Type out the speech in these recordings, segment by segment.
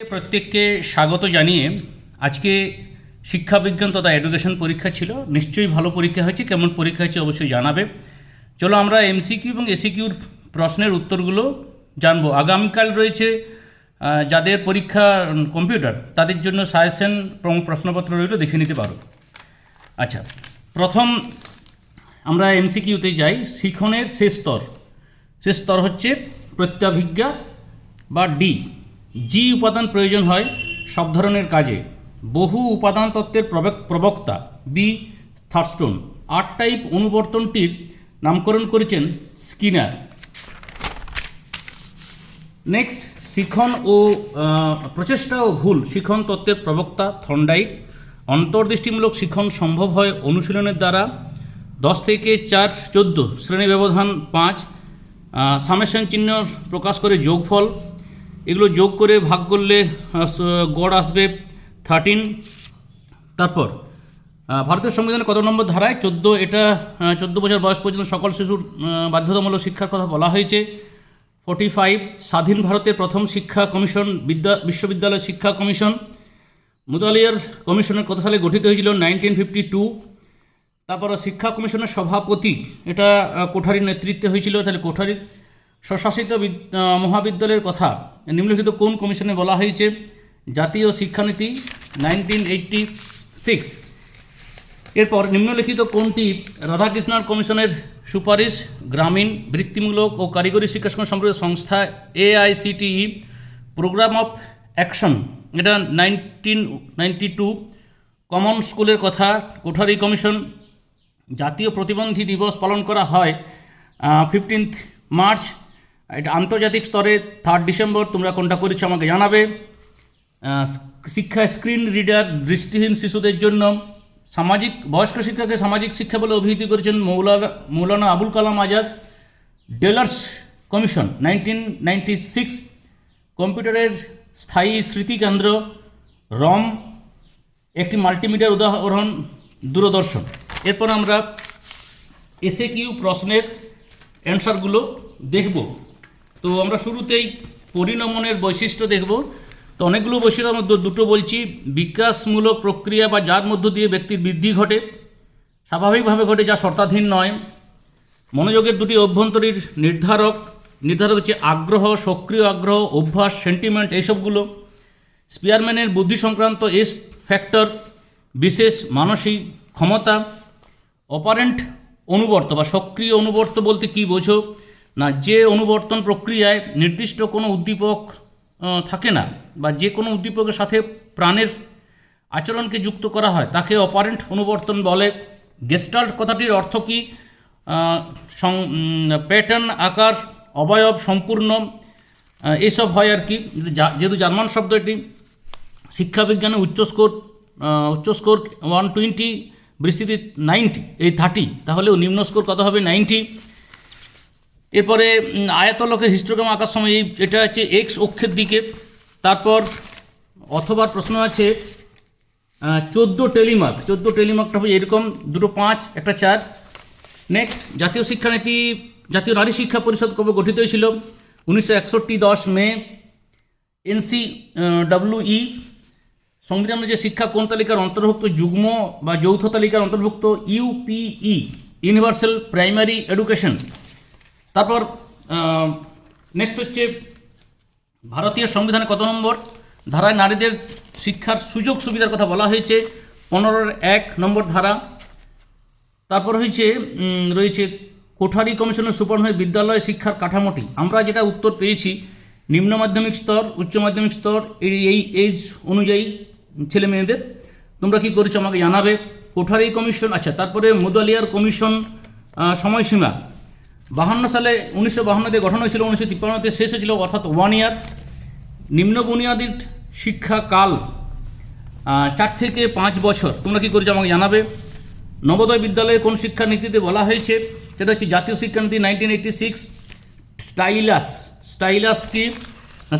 প্রত্যেককে স্বাগত জানিয়ে আজকে শিক্ষা বিজ্ঞান তথা এডুকেশন পরীক্ষা ছিল। নিশ্চয়ই ভালো পরীক্ষা হয়েছে। কেমন পরীক্ষা হয়েছে অবশ্যই জানাবে। চলো আমরা এমসিকিউ এবং এসিকিউর প্রশ্নের উত্তরগুলো জানব। আগামীকাল রয়েছে যাদের পরীক্ষা কম্পিউটার, তাদের জন্য সাজেশন প্রশ্নপত্র রইল, দেখে নিতে পারো। আচ্ছা প্রথম আমরা এমসিকিউতে যাই। শিখনের শেষ স্তর। শেষ স্তর হচ্ছে প্রত্যাভিজ্ঞা বা ডি জি উপাদান প্রয়োজন হয়, সব ধরনের কাজে। বহু উপাদান তত্ত্বের প্রবক- প্রবক্তা বি থার্স্টোন। আর্ট টাইপ অনুবর্তনটির নামকরণ করেছেন স্কিনার। নেক্সট, শিখন ও প্রচেষ্টা ও ভুল। শিখন তত্ত্বের প্রবক্তা থন্ডাইট অন্তর্দৃষ্টিমূলক শিখন সম্ভব হয় অনুশীলনের দ্বারা। দশ থেকে চার, চোদ্দ, শ্রেণি ব্যবধান পাঁচ সামেশন চিহ্ন প্রকাশ করে যোগফল। এগুলো যোগ করে ভাগ করলে গড় আসবে থার্টিন তারপর ভারতের সংবিধানের কত নম্বর ধারায় চোদ্দ, এটা চোদ্দ বছর বয়স পর্যন্ত সকল শিশুর বাধ্যতামূলক শিক্ষার কথা বলা হয়েছে। ফোর্টি ফাইভ স্বাধীন ভারতের প্রথম শিক্ষা কমিশন, বিদ্যা, বিশ্ববিদ্যালয় শিক্ষা কমিশন। মুদালিয়ার কমিশনের কত সালে গঠিত হয়েছিল? নাইনটিন ফিফটি টু তারপর শিক্ষা কমিশনের সভাপতি, এটা কোঠারির নেতৃত্বে হয়েছিল। তাহলে কোঠারির স্বশাসিত বিদ- মহাবিদ্যালয়ের কথা নিম্নলিখিত কোন কমিশনে বলা হয়েছে? জাতীয় শিক্ষানীতি নাইনটিন এইটটি সিক্স এরপর নিম্নলিখিত কোনটি রাধাকৃষ্ণার কমিশনের সুপারিশ? গ্রামীণ, বৃত্তিমূলক ও কারিগরি শিক্ষা সম্পর্কিত সংস্থা A I C T E programme of action. এটা নাইনটিন নাইনটি টু কমন স্কুলের কথা, কোঠারি কমিশন। জাতীয় প্রতিবন্ধী দিবস পালন করা হয় ফিফটিন্থ মার্চ। এটা আন্তর্জাতিক স্তরে থার্ড ডিসেম্বর তোমরা কোনটা করেছ আমাকে জানাবে। শিক্ষা স্ক্রিন রিডার দৃষ্টিহীন শিশুদের জন্য সামাজিক, বয়স্ক শিক্ষাকে সামাজিক শিক্ষা বলে অভিহিত করেছেন Maulana Maulana Abul Kalam Azad. Delors commission nineteen ninety six কম্পিউটারের স্থায়ী স্মৃতিকেন্দ্র, রম, একটি মাল্টিমিডিয়ার উদাহরণ, দূরদর্শন। এরপর আমরা এসে কিউ প্রশ্নের অ্যান্সারগুলো দেখব। তো আমরা শুরুতেই পরিণমনের বৈশিষ্ট্য দেখব। তো অনেকগুলো বৈশিষ্ট্যের মধ্যে দুটো বলছি। বিকাশমূলক প্রক্রিয়া বা যার মধ্য দিয়ে ব্যক্তির বৃদ্ধি ঘটে, স্বাভাবিকভাবে ঘটে যা শর্তাধীন নয়। মনোযোগের দুটি অভ্যন্তরীণ নির্ধারক নির্ধারক হচ্ছে আগ্রহ, সক্রিয় আগ্রহ, অভ্যাস সেন্টিমেন্ট এইসবগুলো। স্পিয়ারম্যানের বুদ্ধি সংক্রান্ত এস ফ্যাক্টর বিশেষ মানসিক ক্ষমতা, অপারেন্ট অনুবর্ত বা সক্রিয় অনুবর্ত বলতে কি বোঝো? না, যে অনুবর্তন প্রক্রিয়ায় নির্দিষ্ট কোনো উদ্দীপক থাকে না বা যে কোনো উদ্দীপকের সাথে প্রাণের আচরণকে যুক্ত করা হয়, তাকে অপারেন্ট অনুবর্তন বলে। গেস্টাল্ট কথাটির অর্থ কি? প্যাটার্ন, আকার, অবয়ব, সম্পূর্ণ এসব হয় আর কি। যেহেতু জার্মান শব্দ এটি, শিক্ষাবিজ্ঞানে উচ্চ স্কোর উচ্চ স্কোর ওয়ান টোয়েন্টি বিস্তৃতি নাইনটি এই থার্টি তাহলেও নিম্ন স্কোর কত হবে? নাইনটি এরপরে আয়তলকের হিস্টোগ্রাম আঁকার সময় এই, এটা হচ্ছে এক্স অক্ষের দিকে। তারপর অথবা প্রশ্ন আছে চোদ্দ টেলিমার্ক। চোদ্দ টেলিমার্কটা হবে এরকম, দুটো পাঁচ, একটা চার। নেক্সট জাতীয় শিক্ষানীতি, জাতীয় নারী শিক্ষা পরিষদ কবে গঠিত হয়েছিল? উনিশশো একষট্টি দশ মে এনসি ডব্লিউই সংবিধানের যে শিক্ষা কোন তালিকার অন্তর্ভুক্ত, যুগ্ম বা যৌথ তালিকার অন্তর্ভুক্ত U P E universal primary education তারপর নেক্সট হচ্ছে ভারতীয় সংবিধানে কত নম্বর? ধারায় নারীদের শিক্ষার সুযোগ সুবিধার কথা বলা হয়েছে, পনেরোর এক নম্বর ধারা। তারপর হয়েছে রয়েছে কোঠারি কমিশনের সুপারভাইজার বিদ্যালয় শিক্ষার কাঠামোটি। আমরা যেটা উত্তর পেয়েছি, নিম্ন মাধ্যমিক স্তর, উচ্চ মাধ্যমিক স্তর, এই এই এজ অনুযায়ী ছেলে মেয়েদের। তোমরা কি করেছ আমাকে জানাবে। কোঠারি কমিশন আচ্ছা তারপরে মুদালিয়ার কমিশন সময়সীমা। বাহান্ন সালে উনিশশো বাহান্নতে গঠন হয়েছিল, উনিশশো তিপ্পান্নতে শেষ হয়েছিল, অর্থাৎ ওয়ান ইয়ার নিম্ন বুনিয়াদী শিক্ষাকাল চার থেকে পাঁচ বছর। তোমরা কী করেছ আমাকে জানাবে? নবোদয় বিদ্যালয়ে কোন শিক্ষানীতিতে বলা হয়েছে? সেটা হচ্ছে জাতীয় শিক্ষানীতি nineteen eighty six stylus stylus কি?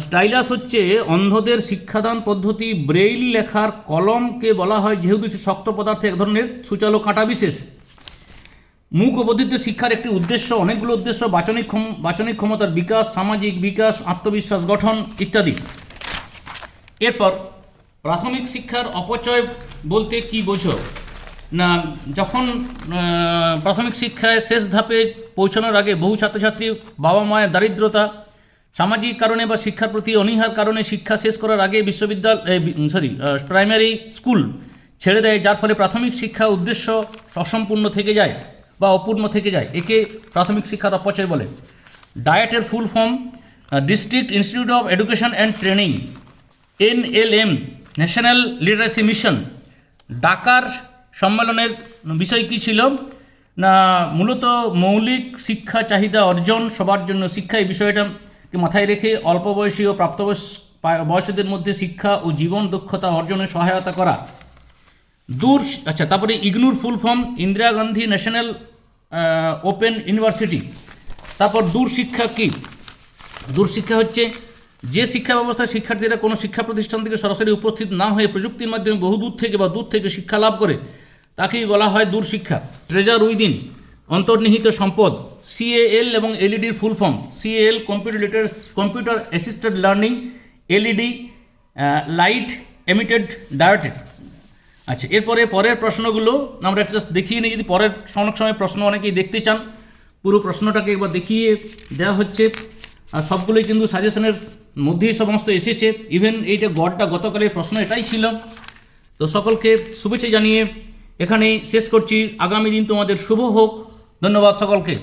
স্টাইলাস হচ্ছে অন্ধদের শিক্ষাদান পদ্ধতি, ব্রেইল লেখার কলমকে বলা হয় যেহেতু শক্ত পদার্থে এক ধরনের সূচালো কাঁটা বিশেষ। মুখ ও বধিত শিক্ষার একটি উদ্দেশ্য, অনেকগুলো উদ্দেশ্য, বাচনিক বাচনিক ক্ষমতার বিকাশ, সামাজিক বিকাশ, আত্মবিশ্বাস গঠন ইত্যাদি। এরপর, প্রাথমিক শিক্ষার অপচয় বলতে কি বোঝো? না, যখন প্রাথমিক শিক্ষায় শেষ ধাপে পৌঁছানোর আগে বহু ছাত্রছাত্রী বাবা মায়ের দারিদ্রতা, সামাজিক কারণে বা শিক্ষার প্রতি অনীহার কারণে শিক্ষা শেষ করার আগে বিশ্ববিদ্যালয় সরি প্রাইমারি স্কুল ছেড়ে দেয়, যার ফলে প্রাথমিক শিক্ষা উদ্দেশ্য অসম্পূর্ণ থেকে যায়। বা অপূর্ণ থেকে যায়। একে প্রাথমিক শিক্ষার অপচয় বলে। ডায়েটের full form district institute of education and training, N L M, national literacy mission. Dakar সম্মেলনের বিষয় কী ছিল? না, মূলত মৌলিক শিক্ষা চাহিদা অর্জন সবার জন্য শিক্ষা, এই বিষয়টাকে মাথায় রেখে অল্প বয়সী ও প্রাপ্তবয়স বয়সীদের মধ্যে শিক্ষা ও জীবন দক্ষতা অর্জনে সহায়তা করা। দূর আচ্ছা তারপরে ইগনুর full form, Indira Gandhi national open university তারপর দূর শিক্ষা কী? দূরশিক্ষা হচ্ছে যে শিক্ষা ব্যবস্থায় শিক্ষার্থীরা কোনো শিক্ষা প্রতিষ্ঠান থেকে সরাসরি উপস্থিত না হয়ে প্রযুক্তির মাধ্যমে বহু দূর থেকে বা দূর থেকে শিক্ষা লাভ করে, তাকেই বলা হয় দূরশিক্ষা ট্রেজার উইদিন অন্তর্নিহিত সম্পদ সিএএল এবং এলইডির full form C A L computer literacy computer assisted learning L E D light emitted diode আচ্ছা এরপরে পরের প্রশ্নগুলো আমরা একটা দেখিয়ে নিই। যদি পরের অনেক সময় প্রশ্ন অনেকেই দেখতে চান, পুরো প্রশ্নটাকে একবার দেখিয়ে দেওয়া হচ্ছে। আর সবগুলোই কিন্তু সাজেশনের মধ্যেই সমস্ত এসেছে। ইভেন এইটা গড়টা গতকালের প্রশ্ন এটাই ছিল। তো সকলকে শুভেচ্ছা জানিয়ে এখানেই শেষ করছি। আগামী দিন তোমাদের শুভ হোক। ধন্যবাদ সকলকে।